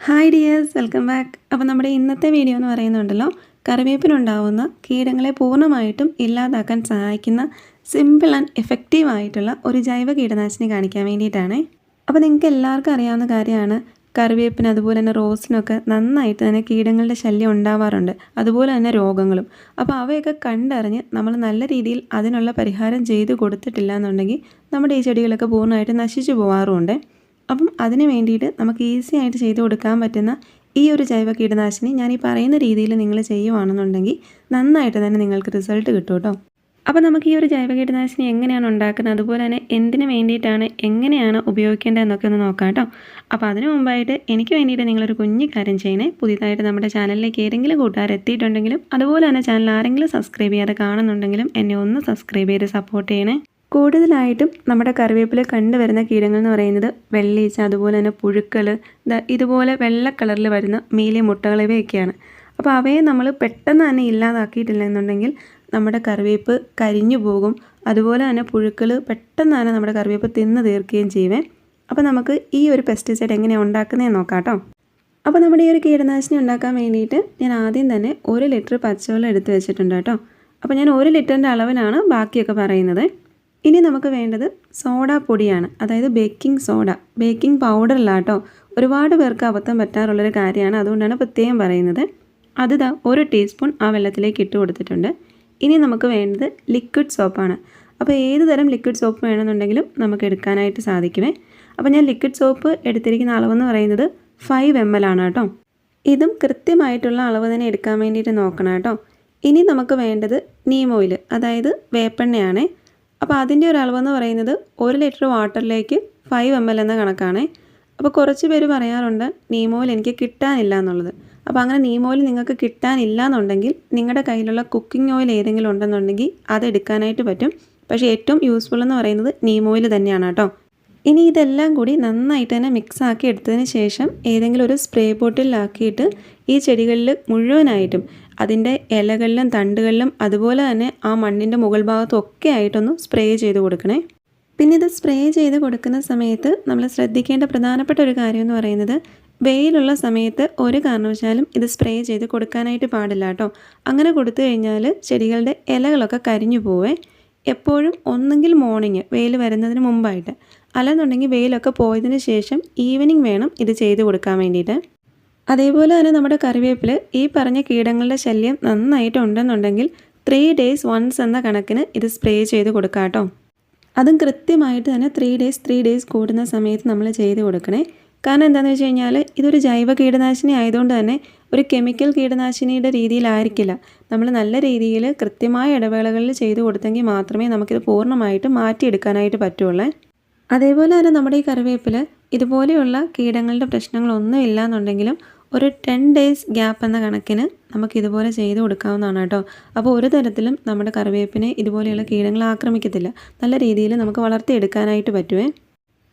Hi dears welcome back അപ്പോൾ നമ്മുടെ ഇന്നത്തെ വീഡിയോ എന്ന് പറയുന്നുണ്ടല്ലോ കറിവേപ്പിനുണ്ടാവുന്ന കീടങ്ങളെ പൂർണമായിട്ടും ഇല്ലാതാക്കാൻ സഹായിക്കുന്ന സിമ്പിൾ ആൻഡ് എഫക്റ്റീവ് ആയിട്ടുള്ള ഒരു ജൈവ കീടനാശിനി കാണിക്കാൻ വേണ്ടിയിട്ടാണ്. അപ്പോൾ നിങ്ങൾക്ക് എല്ലാവർക്കും അറിയാവുന്ന കാര്യമാണ് കറിവേപ്പിന് അതുപോലെ തന്നെ റോസിനൊക്കെ നന്നായിട്ട് തന്നെ കീടങ്ങളുടെ ശല്യം ഉണ്ടാവാറുണ്ട്. അതുപോലെ തന്നെ രോഗങ്ങളും. അപ്പോൾ അവയൊക്കെ കണ്ടറിഞ്ഞ് നമ്മൾ നല്ല രീതിയിൽ അതിനുള്ള പരിഹാരം ചെയ്തു കൊടുത്തിട്ടില്ല എന്നുണ്ടെങ്കിൽ നമ്മുടെ ഈ ചെടികളൊക്കെ പൂർണമായിട്ട് നശിച്ചു പോകാറുമുണ്ട് അപ്പം അതിന് വേണ്ടിയിട്ട് നമുക്ക് ഈസി ആയിട്ട് ചെയ്ത് കൊടുക്കാൻ പറ്റുന്ന ഈ ഒരു ജൈവ കീടനാശിനി ഞാൻ ഈ പറയുന്ന രീതിയിൽ നിങ്ങൾ ചെയ്യുവാണെന്നുണ്ടെങ്കിൽ നന്നായിട്ട് തന്നെ നിങ്ങൾക്ക് റിസൾട്ട് കിട്ടും കേട്ടോ. അപ്പോൾ നമുക്ക് ഈ ഒരു ജൈവ കീടനാശിനി എങ്ങനെയാണ് ഉണ്ടാക്കുന്നത് അതുപോലെ തന്നെ എന്തിനു വേണ്ടിയിട്ടാണ് എങ്ങനെയാണ് ഉപയോഗിക്കേണ്ടതെന്നൊക്കെ ഒന്ന് നോക്കാം കേട്ടോ. അപ്പോൾ അതിനു മുമ്പായിട്ട് എനിക്ക് വേണ്ടിയിട്ട് നിങ്ങളൊരു കുഞ്ഞു കാര്യം ചെയ്യണേ. പുതിയതായിട്ട് നമ്മുടെ ചാനലിലേക്ക് ഏതെങ്കിലും കൂട്ടുകാർ എത്തിയിട്ടുണ്ടെങ്കിലും അതുപോലെ തന്നെ ചാനൽ ആരെങ്കിലും സബ്സ്ക്രൈബ് ചെയ്യാതെ കാണുന്നുണ്ടെങ്കിലും എന്നെ ഒന്ന് സബ്സ്ക്രൈബ് ചെയ്ത് സപ്പോർട്ട് ചെയ്യണേ. കൂടുതലായിട്ടും നമ്മുടെ കറിവേപ്പില കണ്ടുവരുന്ന കീടങ്ങൾ എന്ന് പറയുന്നത് വെള്ളീച്ച അതുപോലെ തന്നെ പുഴുക്കൾ ഇതുപോലെ വെള്ള കളറിൽ വരുന്ന മീലി മുട്ടകൾ ഇവയൊക്കെയാണ്. അപ്പോൾ അവയെ നമ്മൾ പെട്ടെന്ന് തന്നെ ഇല്ലാതാക്കിയിട്ടില്ല എന്നുണ്ടെങ്കിൽ നമ്മുടെ കറിവേപ്പ് കരിഞ്ഞു പോകും. അതുപോലെ തന്നെ പുഴുക്കൾ പെട്ടെന്ന് തന്നെ നമ്മുടെ കറിവേപ്പ് തിന്ന് തീർക്കുകയും ചെയ്യുവേ. അപ്പോൾ നമുക്ക് ഈ ഒരു പെസ്റ്റിസൈഡ് എങ്ങനെയാണ് ഉണ്ടാക്കുന്നതെന്ന് നോക്കാം കേട്ടോ. അപ്പോൾ നമ്മുടെ ഈ ഒരു കീടനാശിനി ഉണ്ടാക്കാൻ വേണ്ടിയിട്ട് ഞാൻ ആദ്യം തന്നെ ഒരു ലിറ്റർ പച്ചവെള്ളം എടുത്ത് വെച്ചിട്ടുണ്ട് കേട്ടോ. അപ്പോൾ ഞാൻ ഒരു ലിറ്ററിന്റെ അളവിനാണ് ബാക്കിയൊക്കെ പറയുന്നത്. ഇനി നമുക്ക് വേണ്ടത് സോഡ പൊടിയാണ്. അതായത് ബേക്കിംഗ് സോഡ ബേക്കിംഗ് പൗഡറല്ല കേട്ടോ. ഒരുപാട് പേർക്ക് അബദ്ധം പറ്റാറുള്ളൊരു കാര്യമാണ്. അതുകൊണ്ടാണ് പ്രത്യേകം പറയുന്നത്. അത് ദാ ഒരു ടീസ്പൂൺ ആ വെള്ളത്തിലേക്ക് ഇട്ട് കൊടുത്തിട്ടുണ്ട്. ഇനി നമുക്ക് വേണ്ടത് ലിക്വിഡ് സോപ്പാണ് അപ്പോൾ ഏത് തരം ലിക്വിഡ് സോപ്പ് വേണമെന്നുണ്ടെങ്കിലും നമുക്ക് എടുക്കാനായിട്ട് സാധിക്കുമേ. അപ്പോൾ ഞാൻ ലിക്വിഡ് സോപ്പ് എടുത്തിരിക്കുന്ന അളവെന്ന് പറയുന്നത് ഫൈവ് എം എൽ ആണ് കേട്ടോ. ഇതും കൃത്യമായിട്ടുള്ള അളവ് തന്നെ എടുക്കാൻ വേണ്ടിയിട്ട് നോക്കണം കേട്ടോ. ഇനി നമുക്ക് വേണ്ടത് നീം ഓയിൽ അതായത് വേപ്പെണ്ണയാണേ. അപ്പോൾ അതിന്റെ ഒരു അളവെന്ന് പറയുന്നത് ഒരു ലിറ്റർ വാട്ടറിലേക്ക് ഫൈവ് എം എൽ എന്ന കണക്കാണ്. അപ്പോൾ കുറച്ച് പേര് പറയാറുണ്ട് നീമോയിൽ എനിക്ക് കിട്ടാനില്ല എന്നുള്ളത്. അപ്പോൾ അങ്ങനെ നീമോയിൽ നിങ്ങൾക്ക് കിട്ടാനില്ല എന്നുണ്ടെങ്കിൽ നിങ്ങളുടെ കയ്യിലുള്ള കുക്കിംഗ് ഓയിൽ ഏതെങ്കിലും ഉണ്ടെന്നുണ്ടെങ്കിൽ അത് എടുക്കാനായിട്ട് പറ്റും. പക്ഷേ ഏറ്റവും യൂസ്ഫുൾ എന്ന് പറയുന്നത് നീമോയിൽ തന്നെയാണ് കേട്ടോ. ഇനി ഇതെല്ലാം കൂടി നന്നായിട്ട് തന്നെ മിക്സ് ആക്കി എടുത്തതിന് ശേഷം ഏതെങ്കിലും ഒരു സ്പ്രേ ബോട്ടിലാക്കിയിട്ട് ഈ ചെടികളിൽ മുഴുവനായിട്ടും അതിന്റെ ഇലകളിലും തണ്ടുകളിലും അതുപോലെ തന്നെ ആ മണ്ണിന്റെ മുകൾ ഭാഗത്തും ഒക്കെ ആയിട്ടൊന്ന് സ്പ്രേ ചെയ്ത് കൊടുക്കണേ. പിന്നെ ഇത് സ്പ്രേ ചെയ്ത് കൊടുക്കുന്ന സമയത്ത് നമ്മൾ ശ്രദ്ധിക്കേണ്ട പ്രധാനപ്പെട്ട ഒരു കാര്യം എന്ന് പറയുന്നത് വെയിലുള്ള സമയത്ത് ഒരു കാരണവശാലും ഇത് സ്പ്രേ ചെയ്ത് കൊടുക്കാനായിട്ട് പാടില്ല കേട്ടോ. അങ്ങനെ കൊടുത്തു കഴിഞ്ഞാൽ ചെടികളുടെ ഇലകളൊക്കെ കരിഞ്ഞു പോവേ. എപ്പോഴും ഒന്നെങ്കിൽ മോർണിംഗ് വെയിൽ വരുന്നതിന് മുമ്പായിട്ട്. അല്ലെന്നുണ്ടെങ്കിൽ വെയിലൊക്കെ പോയതിന് ശേഷം ഈവനിങ് വേണം ഇത് ചെയ്ത് കൊടുക്കാൻ വേണ്ടിയിട്ട്. അതേപോലെ തന്നെ നമ്മുടെ കറിവേപ്പിൽ ഈ പറഞ്ഞ കീടങ്ങളുടെ ശല്യം നന്നായിട്ട് ഉണ്ടെന്നുണ്ടെങ്കിൽ ത്രീ ഡേയ്സ് വൺസ് എന്ന കണക്കിന് ഇത് സ്പ്രേ ചെയ്ത് കൊടുക്കാം കേട്ടോ അതും കൃത്യമായിട്ട് തന്നെ ത്രീ ഡേയ്സ് ത്രീ ഡേയ്സ് കൂടുന്ന സമയത്ത് നമ്മൾ ചെയ്ത് കൊടുക്കണേ. കാരണം എന്താണെന്ന് വെച്ച് കഴിഞ്ഞാൽ ഇതൊരു ജൈവ കീടനാശിനി ആയതുകൊണ്ട് തന്നെ ഒരു കെമിക്കൽ കീടനാശിനിയുടെ രീതിയിലായിരിക്കില്ല. നമ്മൾ നല്ല രീതിയിൽ കൃത്യമായ ഇടവേളകളിൽ ചെയ്തു കൊടുത്തെങ്കിൽ മാത്രമേ നമുക്കിത് പൂർണമായിട്ട് മാറ്റിയെടുക്കാനായിട്ട് പറ്റുള്ളൂ. അതേപോലെ തന്നെ നമ്മുടെ ഈ കറിവേപ്പിൽ ഇതുപോലെയുള്ള കീടങ്ങളുടെ പ്രശ്നങ്ങളൊന്നും ഇല്ല എന്നുണ്ടെങ്കിലും ഒരു ടെൻ ഡേയ്സ് ഗ്യാപ്പ് എന്ന കണക്കിന് നമുക്ക് ഇതുപോലെ ചെയ്ത് കൊടുക്കാവുന്നതാണ് കേട്ടോ. അപ്പോൾ ഒരു തരത്തിലും നമ്മുടെ കറിവേപ്പിനെ ഇതുപോലെയുള്ള കീടങ്ങൾ ആക്രമിക്കത്തില്ല. നല്ല രീതിയിൽ നമുക്ക് വളർത്തിയെടുക്കാനായിട്ട് പറ്റുമേ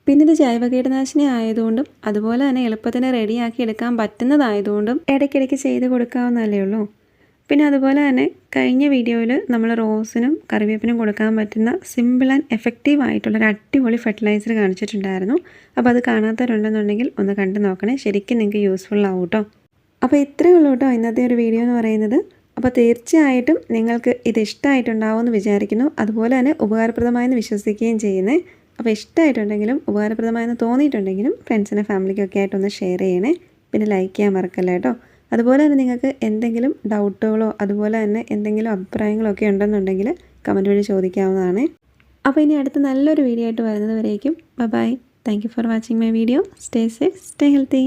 പിന്നെ ഇത് ജൈവ കീടനാശിനി ആയതുകൊണ്ടും അതുപോലെ തന്നെ എളുപ്പത്തിന് റെഡിയാക്കി എടുക്കാൻ പറ്റുന്നതായതുകൊണ്ടും ഇടയ്ക്കിടയ്ക്ക് ചെയ്ത് കൊടുക്കാവുന്നതല്ലേ ഉള്ളൂ. പിന്നെ അതുപോലെ തന്നെ കഴിഞ്ഞ വീഡിയോയിൽ നമ്മൾ റോസിനും കറിവേപ്പിനും കൊടുക്കാൻ പറ്റുന്ന സിമ്പിൾ ആൻഡ് എഫക്റ്റീവ് ആയിട്ടുള്ളൊരു അടിപൊളി ഫെർട്ടിലൈസർ കാണിച്ചിട്ടുണ്ടായിരുന്നു. അപ്പോൾ അത് കാണാത്തവരുണ്ടെന്നുണ്ടെങ്കിൽ ഒന്ന് കണ്ടു നോക്കണേ. ശരിക്കും നിങ്ങൾക്ക് യൂസ്ഫുൾ ആവും കേട്ടോ. അപ്പോൾ ഇത്രയേ ഉള്ളൂ കേട്ടോ ഇന്നത്തെ ഒരു വീഡിയോ എന്ന് പറയുന്നത്. അപ്പോൾ തീർച്ചയായിട്ടും നിങ്ങൾക്ക് ഇത് ഇഷ്ടമായിട്ടുണ്ടാവുമെന്ന് വിചാരിക്കുന്നു. അതുപോലെ തന്നെ ഉപകാരപ്രദമായെന്ന് വിശ്വസിക്കുകയും ചെയ്യുന്നേ. അപ്പോൾ ഇഷ്ടമായിട്ടുണ്ടെങ്കിലും ഉപകാരപ്രദമായെന്ന് തോന്നിയിട്ടുണ്ടെങ്കിലും ഫ്രണ്ട്സിനെ ഫാമിലിക്കൊക്കെ ആയിട്ടൊന്ന് ഷെയർ ചെയ്യണേ. പിന്നെ ലൈക്ക് ചെയ്യാൻ മറക്കല്ലേ കേട്ടോ. അതുപോലെ തന്നെ നിങ്ങൾക്ക് എന്തെങ്കിലും ഡൗട്ടുകളോ അതുപോലെ തന്നെ എന്തെങ്കിലും അഭിപ്രായങ്ങളോ ഒക്കെ ഉണ്ടെന്നുണ്ടെങ്കിൽ കമന്റ് വഴി ചോദിക്കാവുന്നതാണ്. അപ്പോൾ ഇനി അടുത്ത നല്ലൊരു വീഡിയോ ആയിട്ട് വരുന്നത് വരേക്കും. Bye thank you for watching my video stay safe stay healthy